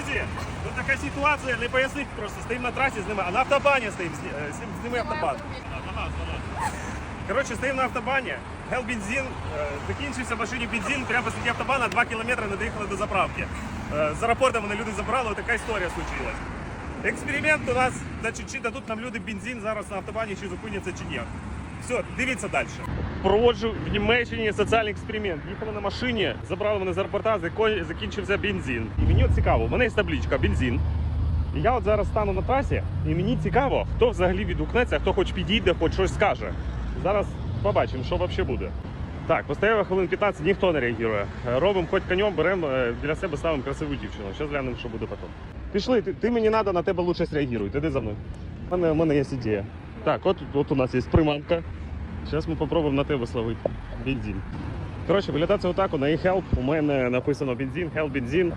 Друзі, тут така ситуація, не пояснити просто. Стоїмо на трасі з ними, а на автобані стоїмо, з е, з ними автобан. Коротше, стоїмо на автобані, гел бензин, е, закінчився в машині бензин, прямо посреди автобана 2 кілометри не доїхали до заправки. Е, З аеропорту мене люди забрали, така історія случилась. Експеримент у нас, значить, чи дадуть нам люди бензин зараз на автобані, чи зупиняться, чи ні. Все, дивіться далі. Проводжу в Німеччині соціальний експеримент. Їхали на машині, забрали мене з аеропорта, закінчився бензин. І мені от цікаво, у мене є табличка бензин. І я от зараз стану на трасі, і мені цікаво, хто взагалі відгукнеться, хто хоч підійде, хоч щось скаже. Зараз побачимо, що взагалі буде. Так, постояв хвилин 15, ніхто не реагує. Робимо хоч конем, беремо е, біля себе ставимо красиву дівчину. Зараз глянемо, що буде потім. Пішли, ти, ти мені треба, на тебе лучше среагуй. Іди за мною. У мене, у мене є ідея. Так, от, от у нас є приманка. Зараз ми спробуємо на тебе словити бензин. Коротше, це отак, на e-help. У мене написано бензин, help бензин.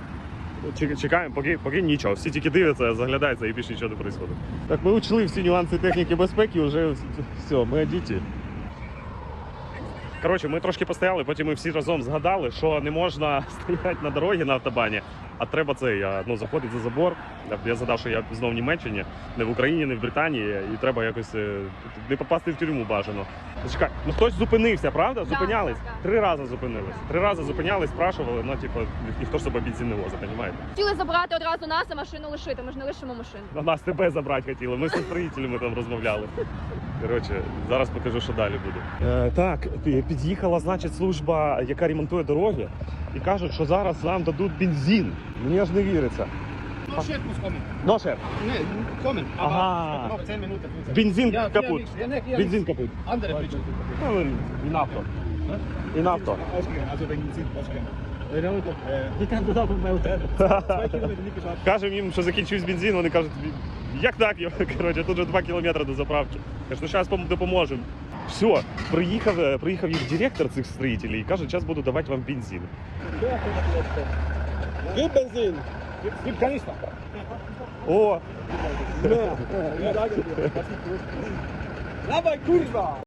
Чекаємо, поки, поки нічого. Всі тільки дивляться, заглядаються і більше нічого не відбувається. Так, ми учли всі нюанси техніки безпеки, вже все, ми одіті. Коротше, ми трошки постояли, потім ми всі разом згадали, що не можна стояти на дорогі на автобані, а треба це я, ну, заходити за забор. Я- Я згадав, що я знову в Німеччині, не в Україні, не в Британії, і треба якось е, не попасти в тюрму бажано. Чекай, ну хтось зупинився, правда? Зупинялись? Три рази зупинились. Три рази зупинялись, спрашували, ну типу, ніхто ж себе бензин не возить, розумієте? Хотіли забрати одразу нас, а машину лишити. Ми ж не лишимо машину. На нас тебе забрати хотіли. Ми з строїтелями там розмовляли. Коротше, зараз покажу, що далі буде. Е, так, під'їхала, значить, служба, яка ремонтує дороги, і кажуть, що зараз нам дадуть бензин. Мені аж не віриться. No shit muss kommen. Ну, шеф, Nee, kommen. Aber Aha. noch 10 Minuten. 15. бензин капут. Бензин капут. Bridge. Ну, і нафто. І нафто. Ausgegangen, also wegen Benzin ausgegangen. Der Hund, Die kann das auf dem Hotel. Zwei Kilometer nicht geschafft. Кажемо їм, що закінчився бензин, вони кажуть, як так? Коротше, тут вже 2 кілометри до заправки. Кажуть, ну зараз допоможемо. Все, приїхав, е, приїхав їх директор цих строїтелів і каже, зараз буду давати вам бензин. Gib Benzin. Gib, Kanister. Oh. Mehr. Ja, danke dir. Dawaj kurwa!